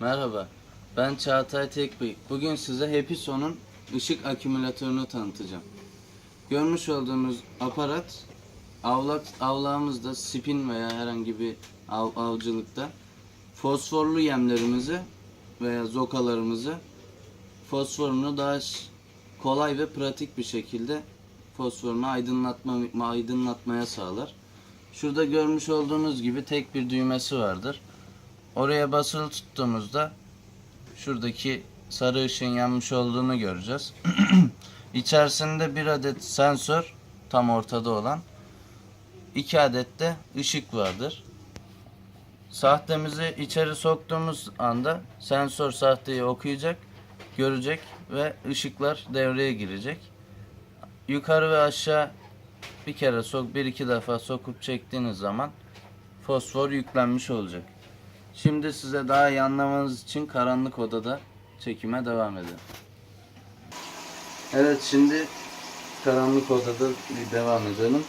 Merhaba, ben Çağatay Tekbıyık. Bugün size Happyso'nun ışık akümülatörünü tanıtacağım. Görmüş olduğunuz aparat, avlak, avlağımızda spin veya herhangi bir av, avcılıkta fosforlu yemlerimizi veya zokalarımızı fosforunu daha kolay ve pratik bir şekilde fosforunu aydınlatma, aydınlatmaya sağlar. Şurada görmüş olduğunuz gibi tek bir düğmesi vardır. Oraya basılı tuttuğumuzda şuradaki sarı ışığın yanmış olduğunu göreceğiz. İçerisinde bir adet sensör tam ortada olan iki adet de ışık vardır. Sahtemizi içeri soktuğumuz anda sensör sahteyi okuyacak, görecek ve ışıklar devreye girecek. Yukarı ve aşağı bir kere sok, bir iki defa sokup çektiğiniz zaman fosfor yüklenmiş olacak. Şimdi size daha iyi anlamanız için karanlık odada çekime devam edelim. Evet şimdi karanlık odada bir devam edelim.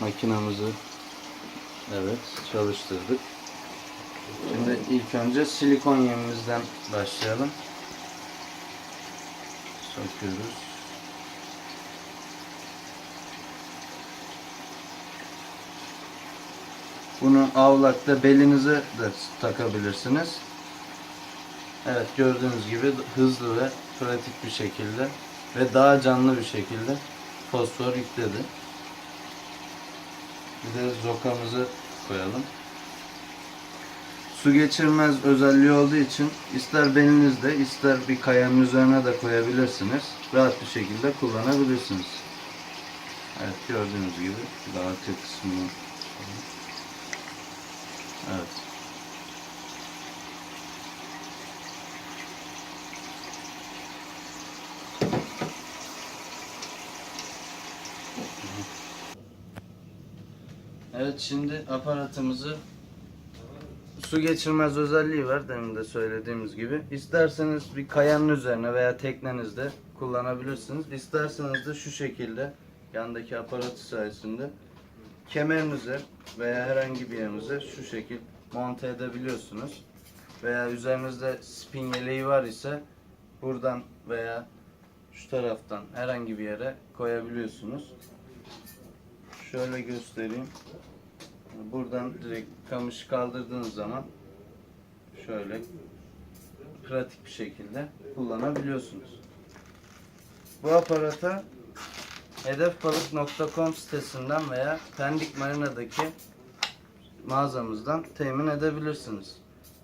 Makinamızı evet çalıştırdık. Şimdi ilk önce silikon yemimizden başlayalım. Söküyoruz. Bunu avlakta belinize de takabilirsiniz. Evet gördüğünüz gibi hızlı ve pratik bir şekilde ve daha canlı bir şekilde fosfor yükledi. Bir de zokamızı koyalım. Su geçirmez özelliği olduğu için ister belinizde ister bir kayanın üzerine de koyabilirsiniz. Rahat bir şekilde kullanabilirsiniz. Evet gördüğünüz gibi daha arka kısmını Evet. Evet şimdi aparatımızı su geçirmez özelliği var demin de söylediğimiz gibi. İsterseniz bir kayanın üzerine veya teknenizde kullanabilirsiniz. İsterseniz de şu şekilde yandaki aparatı sayesinde kemerinize veya herhangi bir yerinize şu şekil monte edebiliyorsunuz. Veya üzerinizde spin yeleği var ise buradan veya şu taraftan herhangi bir yere koyabiliyorsunuz. Şöyle göstereyim. Buradan direkt kamışı kaldırdığınız zaman şöyle pratik bir şekilde kullanabiliyorsunuz. Bu aparata hedefbalık.com sitesinden veya Pendik Marina'daki mağazamızdan temin edebilirsiniz.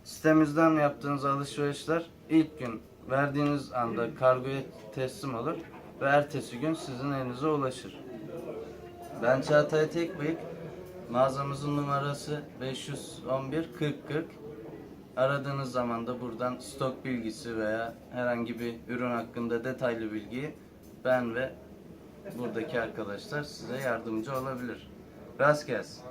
Sitemizden yaptığınız alışverişler ilk gün verdiğiniz anda kargoya teslim olur ve ertesi gün sizin elinize ulaşır. Ben Çağatay Tekbıyık. Mağazamızın numarası 511 40 40. Aradığınız zaman da buradan stok bilgisi veya herhangi bir ürün hakkında detaylı bilgiyi ben ve buradaki arkadaşlar size yardımcı olabilir. Rast gelsin.